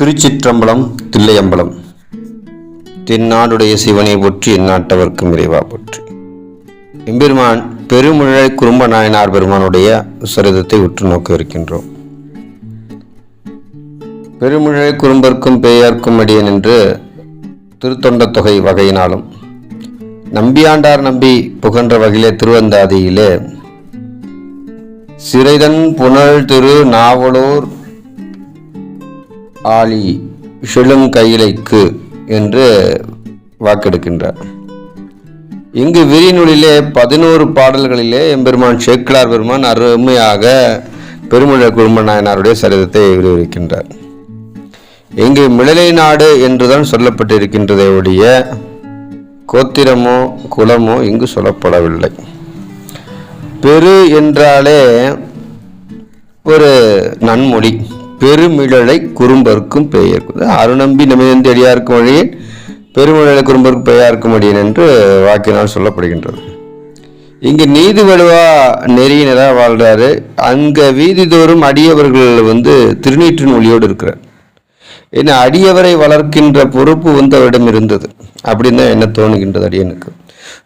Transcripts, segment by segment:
திருச்சிற்றம்பலம் தில்லையம்பலம். தென்னாடுடைய சிவனை போற்றி எந்நாட்டவர்க்கும் இறைவா போற்றி. எம்பெருமான் பெருமிழை குறும்ப நாயனார் பெருமானுடைய சரிதத்தை உற்று நோக்க இருக்கின்றோம். பெருமிழை குறும்பர்க்கும் பேயார்க்கும் அடியன் என்று திருத்தொண்ட தொகை வகையினாலும் நம்பியாண்டார் நம்பி புகன்ற வகையிலே திருவந்தாதியிலே சிறைதன் புனல் திரு நாவலூர் ஆளி செழுங்கையிலைக்கு என்று வாக்கெடுக்கின்றார். இங்கு விரிநூலிலே பதினோரு பாடல்களிலே எம்பெருமான் சேக்கிலார் பெருமான் அருமையாக பெருமிழ குடும்ப நாயனாருடைய சரிதத்தை விரிவிக்கின்றார் இங்கு மிளலை நாடு என்றுதான் சொல்லப்பட்டிருக்கின்றதை ஒழிய கோத்திரமோ குலமோ இங்கு சொல்லப்படவில்லை. பெரு என்றாலே ஒரு நன்மொழி பெருமிழலை குறும்பர்க்கும் பெயர்க்கும் அருநம்பி நமிழ்ந்து அடியார்க்கும் வழியேன் பெருமிழலை குறும்பர்க்கும் பெயர்க்கும் அடியேன் என்று வாக்கினால் சொல்லப்படுகின்றது. இங்கு நீதி வலுவா நெறியினராக வாழ்றாரு? அங்கே வீதி தோறும் அடியவர்கள் வந்து திருநீற்றின் ஒளியோடு இருக்கிறார். ஏன்னா அடியவரை வளர்க்கின்ற பொறுப்பு வந்து அவரிடம் இருந்தது. அப்படின்னு தான் என்ன தோணுகின்றது அடியனுக்கு?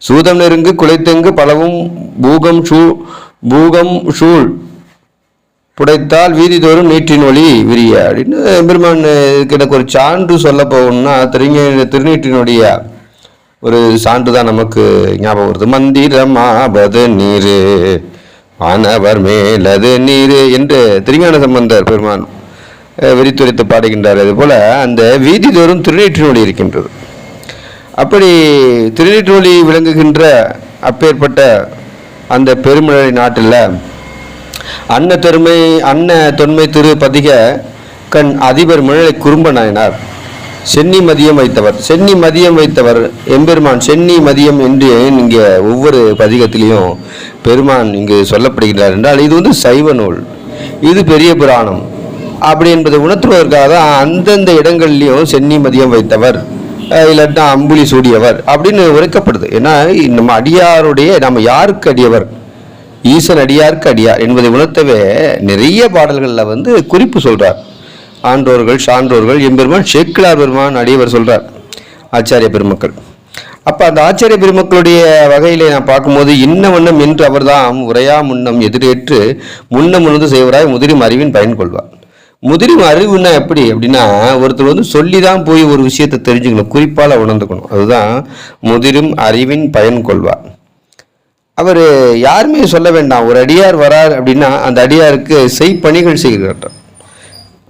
சூதம் நெருங்கு குலைத்தெங்கு பலவும் பூகம் சூ பூகம் சூழ் புடைத்தால் வீதிதோறும் நீற்றின் ஒளி விரிய. அப்படின்னு பெருமான் இதுக்கு எனக்கு ஒரு சான்று சொல்ல போகணும்னா திருங்க திருநீற்றினுடைய ஒரு சான்று தான் நமக்கு ஞாபகம் வருது. மந்திரமாபது நீரு மாணவர் மேலது நீரு என்று திருஞான சம்பந்தர் பெருமான் விரித்துரைத்து பாடுகின்றார். அதுபோல அந்த வீதிதோறும் திருநீற்றின் ஒளி இருக்கின்றது. அப்படி திருநீற்றொலி விளங்குகின்ற அப்பேற்பட்ட அந்த பெருமிழை நாட்டில் அன்ன பெருமை அன்ன தொன்மை திரு பதிக கண் அதிபர் மிழலை குறும்ப நாயனார் சென்னி மதியம் வைத்தவர் சென்னி மதியம் வைத்தவர் எம்பெருமான் சென்னி மதியம் என்று இங்கே ஒவ்வொரு பதிகத்திலையும் பெருமான் இங்கு சொல்லப்படுகிறார் என்றால் இது வந்து சைவ நூல் இது பெரிய புராணம். அப்படி என்பதை உணர்த்துவதற்காக தான் அந்தந்த இடங்கள்லையும் சென்னி மதியம் வைத்தவர் இல்லாட்டா இல்லாட்டினா அம்புலி சூடியவர் அப்படின்னு உரைக்கப்படுது ஏன்னா நம்ம அடியாருடைய நம்ம யாருக்கு அடியவர்? ஈசன் அடியாருக்கு அடியார் என்பதை உணர்த்தவே நிறைய பாடல்களில் வந்து குறிப்பு சொல்கிறார் ஆண்டோர்கள் சான்றோர்கள் எம்பெருமான் ஷேக்கிலார் பெருமான் அடியவர் சொல்கிறார் ஆச்சாரிய பெருமக்கள். அப்போ அந்த ஆச்சாரிய பெருமக்களுடைய வகையிலே நான் பார்க்கும்போது இன்ன வண்ணம் என்று அவர்தாம் உரையா முன்னம் எதிரேற்று முன்னம் உணர்ந்து செய்வராய் முதிரும் அறிவின் பயன் கொள்வார். முதிரும் அறிவுன்னா எப்படி அப்படின்னா ஒருத்தர் வந்து சொல்லி தான் போய் ஒரு விஷயத்தை தெரிஞ்சுக்கணும் குறிப்பால் உணர்ந்துக்கணும். அதுதான் முதிரும் அறிவின் பயன் கொள்வார். அவர் யாருமே சொல்ல வேண்டாம். ஒரு அடியார் வரார் அப்படின்னா அந்த அடியாருக்கு செய்பணிகள் செய்கிறார்.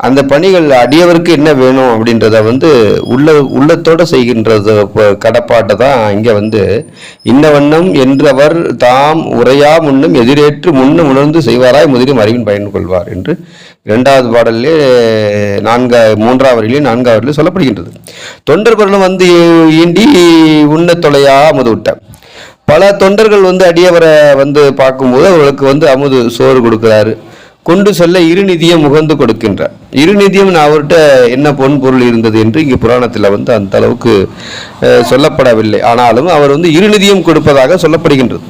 அந்த பணிகள் அடியவருக்கு என்ன வேணும் அப்படின்றத வந்து உள்ள உள்ளத்தோடு செய்கின்றது கடப்பாட்டை தான் இங்கே வந்து இன்ன வண்ணம் என்றவர் தாம் உரையா முன்னும் எதிரேற்று முன்னும் உணர்ந்து செய்வாராய் முதலும் அறிவின் பயன் கொள்வார் என்று இரண்டாவது பாடலிலே நான்கா மூன்றாவது வரியிலே நான்காவது சொல்லப்படுகின்றது. தொண்டர் வந்து ஈண்டி உண்ண தொலையா முதுவிட்ட பல தொண்டர்கள் வந்து அடியவரை வந்து பார்க்கும்போது அவர்களுக்கு வந்து அமுது சோறு கொடுக்கிறாரு. கொண்டு செல்ல இருநிதியம் முகந்து கொடுக்கின்றார். இருநிதியம் நான் அவர்கிட்ட என்ன பொன் பொருள் இருந்தது என்று இங்கு புராணத்தில் வந்து அந்த அளவுக்கு சொல்லப்படவில்லை. ஆனாலும் அவர் வந்து இருநிதியம் கொடுப்பதாக சொல்லப்படுகின்றது.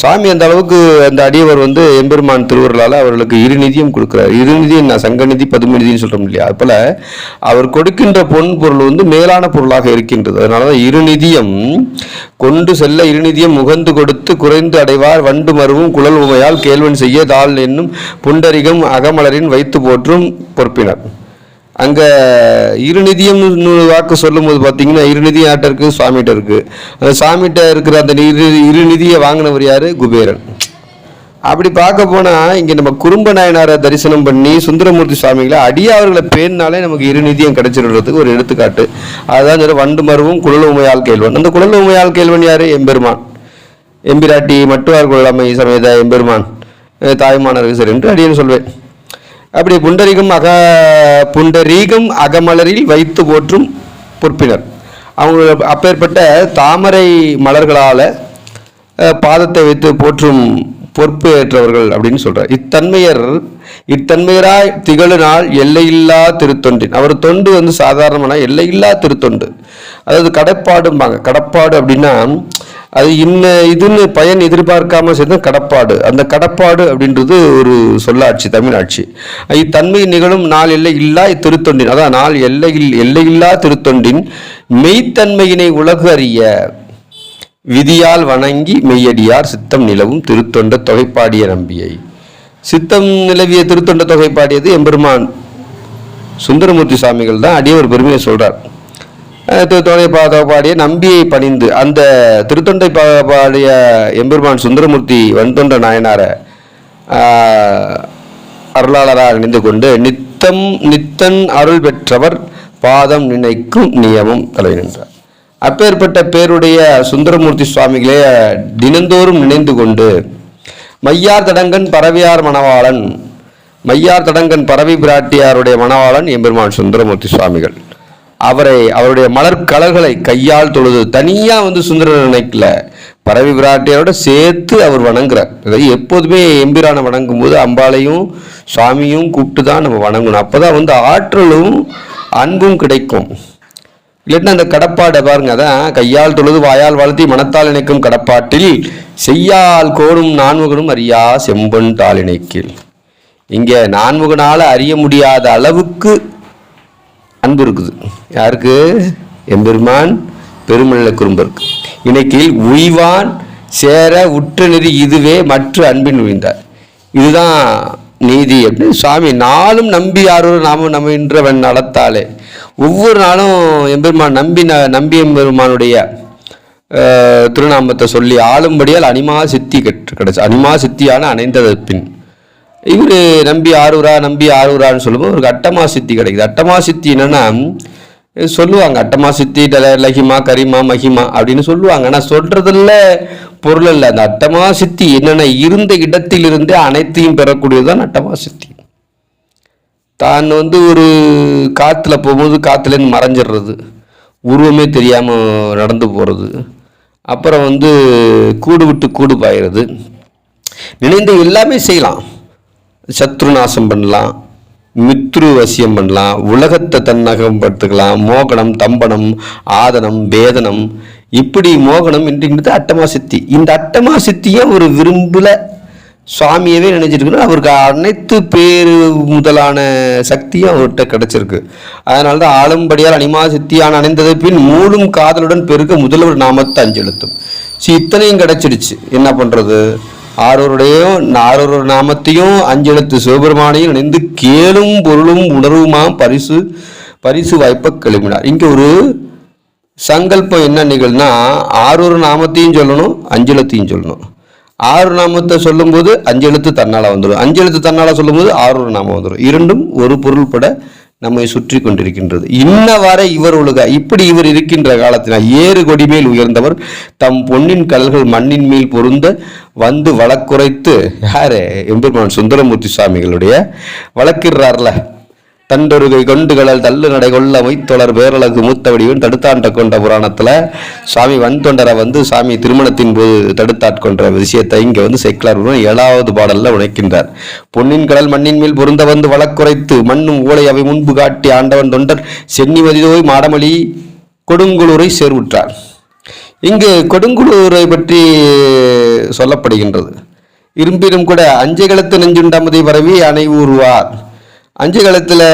சாமி அந்த அளவுக்கு அந்த அடியவர் வந்து எம்பெருமான் திருவருளால் அவர்களுக்கு இருநிதியும் கொடுக்குறார். இருநிதி நான் சங்கநிதி பதுமநிதினு சொல்கிறோம் இல்லையா? அது அவர் கொடுக்கின்ற பொன் பொருள் வந்து மேலான பொருளாக இருக்கின்றது. அதனால தான் இருநிதியம் கொண்டு செல்ல இருநிதியம் முகந்து கொடுத்து குறைந்து அடைவார். வண்டு மருவும் குழல் உமையால் கேள்வன் செய்ய தாள் என்னும் புண்டரிகம் அகமலரின் வைத்து போற்றும் பொறுப்பினர் அங்கே இருநிதியம் வாக்கு சொல்லும்போது பார்த்தீங்கன்னா இருநிதி ஆட்டம் இருக்குது சுவாமிகிட்ட இருக்குது அந்த சாமிகிட்ட இருக்கிற அந்த இரு இருநிதியை வாங்கினவர் யார்? குபேரன். அப்படி பார்க்க போனால் இங்கே நம்ம குறும்ப நாயனாரை தரிசனம் பண்ணி சுந்தரமூர்த்தி சுவாமிகளை அடியாவர்களை பேர்னாலே நமக்கு இருநிதியம் கிடைச்சிடுறதுக்கு ஒரு எடுத்துக்காட்டு. அதுதான் சொல்ல வண்டு மருவும் குழல் உமையால் கேள்வன். அந்த குழல் உமையால் கேள்வன் யார்? எம்பெருமான். எம்பிராட்டி மட்டுவார் குழலாமை சமேத எம்பெருமான். அஹ் தாய்மானர் என்று அடியேன் சொல்வேன். அப்படி புண்டரீகம் அக புண்டரீகம் அகமலரில் வைத்து போற்றும் பொற்பினர். அவங்க அப்பேற்பட்ட தாமரை மலர்களால் பாதத்தை வைத்து போற்றும் பொறுப்பு ஏற்றவர்கள் அப்படின்னு சொல்கிறார் இத்தன்மையர் இத்தன்மையராய் திகழு நாள் எல்லையில்லா திருத்தொண்டின். அவர் தொண்டு வந்து சாதாரணமான எல்லையில்லா திருத்தொண்டு. அதாவது கடப்பாடும்பாங்க. கடப்பாடு அப்படின்னா அது இன்ன இதுன்னு பயன் எதிர்பார்க்காம செய்த கடப்பாடு. அந்த கடப்பாடு அப்படின்றது ஒரு சொல்லாட்சி தமிழாட்சி. இத்தன்மை நிகழும் நாள் எல்லை இல்லா திருத்தொண்டின். அதான் நாள் எல்லையில் எல்லையில்லா திருத்தொண்டின் மெய்த்தன்மையினை உலகு அறிய விதியால் வணங்கி மெய்யடியார் சித்தம் நிலவும் திருத்தொண்ட தொகைப்பாடிய நம்பியை. சித்தம் நிலவிய திருத்தொண்ட தொகைப்பாடியது எம்பெருமான் சுந்தரமூர்த்தி சாமிகள் தான் அடியவர் பெருமையை சொல்றார். அஹ் திரு நம்பியை பணிந்து அந்த திருத்தொண்டை பா- பாடிய எம்பெருமான் சுந்தரமூர்த்தி வன்தொண்ட நாயனாரை அருளாளராக நினைந்து கொண்டு நித்தம் நித்தன் அருள் பெற்றவர் பாதம் நினைக்கும் நியமம் தலை நின்றார். அப்பேற்பட்ட பேருடைய சுந்தரமூர்த்தி சுவாமிகளே தினந்தோறும் நினைந்து கொண்டு மையார் தடங்கன் பறவையார் மணவாளன் மையார் தடங்கன் பறவை பிராட்டியாருடைய மணவாளன் எம்பெருமான் சுந்தரமூர்த்தி சுவாமிகள். அவரை அவருடைய மலர் கலர்களை கையால் தொழுது தனியா வந்து சுந்தரர் நினைக்கல. பரவி பிராட்டியாரோட சேர்த்து அவர் வணங்குறார். அதாவது எப்போதுமே எம்பிரானை வணங்கும் போது அம்பாளையும் சுவாமியும் கூப்பிட்டு தான் நம்ம வணங்கணும். அப்பதான் வந்து ஆற்றலும் அன்பும் கிடைக்கும். இல்லைன்னா அந்த கடப்பாடை பாருங்க அதான் கையால் தொழுது வாயால் வளர்த்தி மனத்தால் இணைக்கும் கடப்பாட்டில் செய்யால் கோடும் நான்முகனும் அறியா செம்பன் தாள் இங்கே நான்முகனால் அறிய முடியாத அளவுக்கு அன்பு இருக்குது. யாருக்கு? எம்பெருமான் பெருமல்ல குறும்பருக்கு. இணைக்கில் உய்வான் சேர உற்ற நெறி இதுவே மற்ற அன்பின் உய்ந்தார் இதுதான் நீதி அப்படின்னு சுவாமி நாளும் நம்பி யாரோ நாம நம்பின்றவன் நடத்தாலே. ஒவ்வொரு நாளும் எம்பெருமான் நம்பி ந- நம்பி எம்பெருமானுடைய திருநாமத்தை சொல்லி ஆளும்படியால் அனிமா சித்தி கற்று கிடைச்சு அனிமா சித்தியான அணைந்தது பின் இவர் நம்பி ஆரூரா நம்பி ஆரூரான்னு சொல்லும்போது ஒரு அட்டமா சித்தி கிடைக்குது. அட்டமா சித்தி என்னன்னா சொல்லுவாங்க அட்டமா சித்தி டல- லஹிமா கரிமா மஹிமா அப்படின்னு சொல்லுவாங்க. ஆனால் சொல்றதுல பொருள் இல்லை. அந்த அட்டமா சித்தி என்னென்ன இருந்த இடத்திலிருந்தே அனைத்தையும் பெறக்கூடியதுதான் அட்டமா சித்தி. தான் வந்து ஒரு காற்றுல போகும்போது காற்றுலேருந்து மறைஞ்சிடுறது. உருவமே தெரியாமல் நடந்து போகிறது அப்புறம் வந்து கூடு விட்டு கூடு பாயிறது. நினைந்து எல்லாமே செய்யலாம். சத்ரு நாசம் பண்ணலாம் மித்ரு வசியம் பண்ணலாம் உலகத்தை தன்னகப்படுத்திக்கலாம் மோகனம் தம்பனம் ஆதனம் வேதனம். இப்படி மோகனம் இன்றைங்கிறது அட்டமா சித்தி. இந்த அட்டமா சித்தியை ஒரு விரும்புல. சுவாமியவே நினைச்சிருக்கணும் அவருக்கு அனைத்து பேர் முதலான சக்தியும் அவர்கிட்ட கிடைச்சிருக்கு. அதனால தான் ஆளும்படியால் அனிமா சித்தியான அணைந்ததை பின் மூலும் காதலுடன் பெருக முதல்வர் நாமத்தை அஞ்செழுத்தும் சரி இத்தனையும் கிடைச்சிடுச்சு. என்ன பண்ணுறது ஆரோருடையும் ஆரோர் நாமத்தையும் அஞ்செழுத்து சிவபெருமானையும் நினைந்து கேளும் பொருளும் உணர்வுமா பரிசு பரிசு வாய்ப்பை கிளம்பினார் இங்கே ஒரு சங்கல்பம் என்ன நிகழ்னா ஆறொரு நாமத்தையும் சொல்லணும் அஞ்செழுத்தையும் சொல்லணும். ஆறு நாமத்தை சொல்லும்போது அஞ்செழுத்து தன்னால் வந்துடும். அஞ்செழுத்து தன்னால் தன்னால சொல்லும்போது ஆறொரு நாமம் வந்துடும். இரண்டும் ஒரு பொருள்பட நம்மை சுற்றி கொண்டிருக்கின்றது. இன்ன வரை இவர் ஒழுக இப்படி இவர் இருக்கின்ற காலத்தினால் ஏறு கொடி மேல் உயர்ந்தவர் தம் பொன்னின் கல்கள் மண்ணின் மேல் பொருந்த வந்து வழக்குரைத்து யாரு? எம்பெருமான் சுந்தரமூர்த்தி சுவாமிகளுடைய வழக்கிடுறார்ல தண்டொருகை கொண்டுகளல் தள்ளு நடை கொள்ள மொய்த்தொடர் பேரழகு மூத்த வடிவன் தடுத்தாண்ட கொண்ட புராணத்துல சுவாமி வன்தொண்டரை வந்து சாமி திருமணத்தின் போது தடுத்தாட்கொண்ட விஷயத்தை இங்கே வந்து செக்லார் ஏழாவது பாடல்ல உழைக்கின்றார் பொன்னின் கடல் மண்ணின் மேல் பொருந்த வந்து வழக்குரைத்து மண்ணும் ஊழை அவை முன்பு காட்டி ஆண்டவன் தொண்டர் சென்னிமதிதோய் மாடமளி கொடுங்குளூரை சேர்வுற்றார். இங்கு கொடுங்குளூரை பற்றி சொல்லப்படுகின்றது. இரும்பினும் கூட அஞ்சைகளத்து நெஞ்சுண்டாமதை பரவி அணை ஊறுவார் அஞ்சைகளத்தில்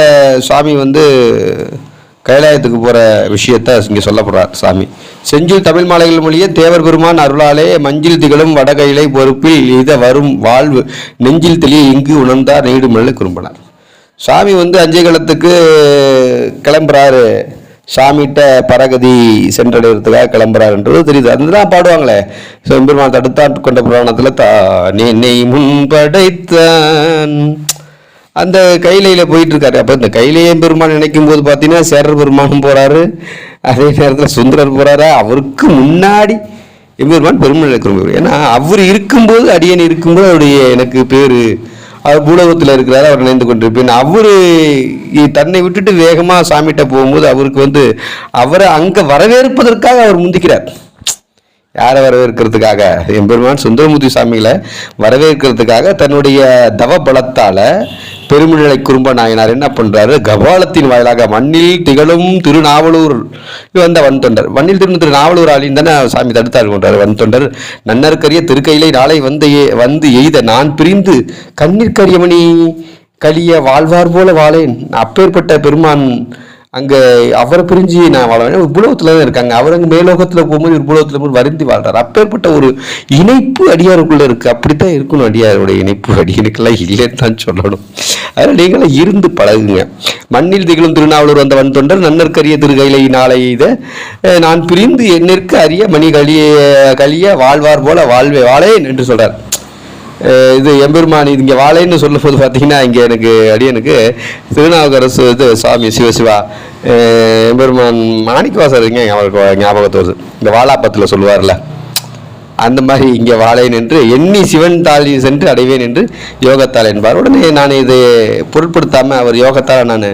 சுவாமி வந்து கைலாயத்துக்கு போகிற விஷயத்த இங்கே சொல்லப்படுறார் சாமி. செஞ்சில் தமிழ் மாலைகள் மொழியே தேவர் பெருமான் அருளாலே மஞ்சில் திகழும் வடகையிலை பொறுப்பில் இத வரும் வாழ்வு. நெஞ்சில் தெளிய இங்கு உணர்ந்தார் நீடுமல்ல குறும்பினார். சாமி வந்து அஞ்சைகளத்துக்கு கிளம்புறாரு. சாமிகிட்ட பரகதி சென்றடைகிறதுக்காக கிளம்புறாருன்றது தெரியுது. அதுதான் பாடுவாங்களே. பெருமாள் தடுத்தான் கொண்ட புராணத்தில் தா என்னை முன் படைத்தான் அந்த கைலையில் போயிட்டுருக்காரு. அப்போ இந்த கைலையே பெருமான் நினைக்கும் போது பார்த்தீங்கன்னா சேரர் பெருமானும் போகிறாரு அதே நேரத்தில் சுந்தரர் போகிறாரு அவருக்கு முன்னாடி எம்பெருமான் பெருமாள் நினைக்கிற ஏன்னா அவர் இருக்கும்போது அடியன் இருக்கும்போது அவருடைய எனக்கு பேர் அவர் பூலோகத்தில் இருக்கிறார் அவர் நினைந்து கொண்டிருப்பேன். அவர் தன்னை விட்டுட்டு வேகமாக சாமிகிட்ட போகும்போது அவருக்கு வந்து அவரை அங்கே வரவேற்பதற்காக அவர் முந்திக்கிறார். யாரை வரவேற்கிறதுக்காக? எம்பெருமான் சுந்தரமூர்த்தி சாமிகளை வரவேற்கிறதுக்காக தன்னுடைய தவ பலத்தால் பெருமிழலை குறும்ப நாயனார் என்ன பண்ணுறாரு கபாலத்தின் வாயிலாக மண்ணில் திகழும் திருநாவலூர். வந்த வன் தொண்டர். மண்ணில் திரு திருநாவலூர் ஆளின் தானே சாமி தடுத்தார் கொண்டாரு வன் தொண்டர். நன்னற்கரிய திருக்கையிலை நாளை வந்து எ- வந்து எய்த நான் பிரிந்து கண்ணிற்கரியமணி கலிய வாழ்வார் போல வாழேன். அப்பேற்பட்ட பெருமான் அங்கே அவரை பிரிஞ்சு நான் வாழ புலவத்தில் தான் இருக்காங்க. அவர் அங்கே மேலோகத்தில் போகும்போது ஒரு போய் வருந்தி வாழ்றாரு. அப்பேற்பட்ட ஒரு இணைப்பு அடியாருக்குள்ளே இருக்குது அப்படித்தான் இருக்கணும் அடியாருடைய இணைப்பு அடியனுக்கெல்லாம் இல்லைன்னு தான் சொல்லணும். அதில் நீங்களும் இருந்து பழகுங்க. மண்ணில் திகழும் திருநாவலூர் வந்த வன் தொண்டர் நன்னற்கரிய திருகைலை நாளை இதை நான் பிரிந்து என்னிற்கு அறிய மணி கழிய கழிய வாழ்வார் போல வாழ்வே வாழேன் என்று சொல்கிறார் இது எம்பெருமான் இது இங்கே வாழைன்னு சொல்லும் போது பார்த்தீங்கன்னா இங்கே எனக்கு அடியனுக்கு திருநாவுக்கரசு இது சாமி சிவசிவா எம்பெருமான் மாணிக்கவாசர் இங்கே ஞாபகம் ஞாபகத்து வருது இந்த வாழாப்பத்தில் சொல்லுவார்ல. அந்த மாதிரி இங்கே வாழேன் என்று எண்ணி சிவன் தாளி சென்று அடைவேன் என்று யோகத்தால் என்பார். உடனே நான் இதை பொருட்படுத்தாமல் அவர் யோகத்தால் நான்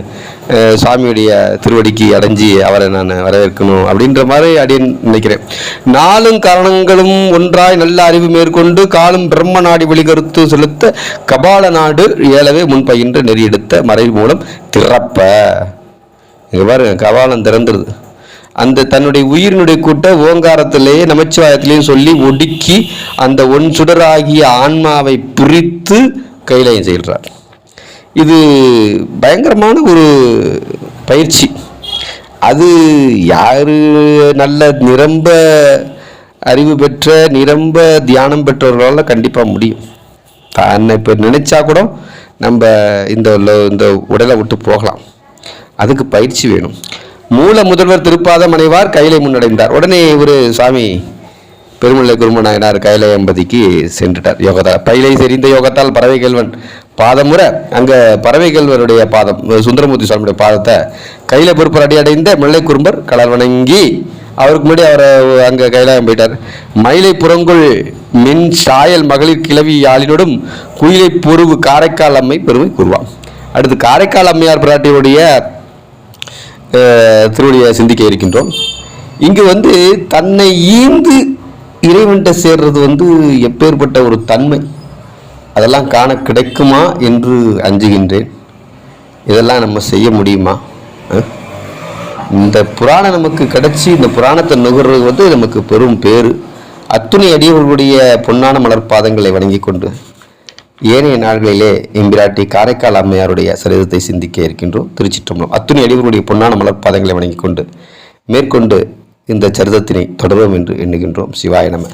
சுவாமியுடைய திருவடிக்கு அடைஞ்சி அவரை நான் வரவேற்கணும் அப்படின்ற மாதிரி அடியேன் நினைக்கிறேன். நாளும் காரணங்களும் ஒன்றாய் நல்ல அறிவு மேற்கொண்டு காலும் பிரம்ம நாடி வெளிகருத்து செலுத்த கபால நாடு ஏலவே முன்பயின்று நெறியெடுத்த மறை மூலம் திறப்ப. இங்கே பாருங்க கபாலம் திறந்துருது. அந்த தன்னுடைய உயிரினுடைய கூட்ட ஓங்காரத்திலேயே நமச்சிவாயத்திலேயும் சொல்லி ஒடுக்கி அந்த ஒன் சுடராகிய ஆன்மாவை பிரித்து கையிலையும் செய்கிறார். இது பயங்கரமான ஒரு பயிற்சி. அது யார் நல்ல நிரம்ப அறிவு பெற்ற நிரம்ப தியானம் பெற்றவர்களால் கண்டிப்பாக முடியும். தன்னை இப்போ நினச்சா கூட நம்ம இந்த இந்த உடலை விட்டு போகலாம். அதுக்கு பயிற்சி வேணும். மூல முதல்வர் திருப்பாத மனைவார் கையிலை முன்னடைந்தார். உடனே ஒரு சுவாமி பெருமலை குருமநாயனார் நாயனார் எம்பதிக்கு சென்றுட்டார். யோகத்தால் பயிலை செறிந்த யோகத்தால் பறவை கேள்வன் பாதமுறை அங்கே பறவை கேள்வருடைய பாதம் சுந்தரமூர்த்தி சுவாமியுடைய பாதத்தை கையில பொறுப்பர் அடி அடைந்த முல்லை குறும்பர் கலர் வணங்கி அவருக்கு முன்னாடி அவரை அங்கே கைலாயம் போயிட்டார் மயிலை புறங்குள் மின் சாயல் மகளிர் கிளவி யாழினோடும் குயிலை பொருவு காரைக்கால் அம்மை பெருமை கூறுவான். அடுத்து காரைக்கால் அம்மையார் பிராட்டியுடைய திருவடியை சிந்திக்க இருக்கின்றோம். இங்கு வந்து தன்னை ஈந்து இறைவன்கிட்ட சேர்றது வந்து எப்பேற்பட்ட ஒரு தன்மை? அதெல்லாம் காண கிடைக்குமா என்று அஞ்சுகின்றேன். இதெல்லாம் நம்ம செய்ய முடியுமா? இந்த புராணம் நமக்கு கிடைச்சி இந்த புராணத்தை நுகர்றது வந்து நமக்கு பெரும் பேர் அத்துணை அடியவர்களுடைய பொன்னான மலர் பாதங்களை வணங்கி கொண்டு ஏனைய நாள்களிலே எம்பிராட்டி காரைக்கால் அம்மையாருடைய சரிதத்தை சிந்திக்க இருக்கின்றோம். திருச்சிற்றம்பலம். அத்துணை அடியவர்களுடைய பொன்னான மலர் பாதங்களை வணங்கிக் கொண்டு மேற்கொண்டு இந்த சரிதத்தினை தொடரும் என்று எண்ணுகின்றோம். சிவாய நம.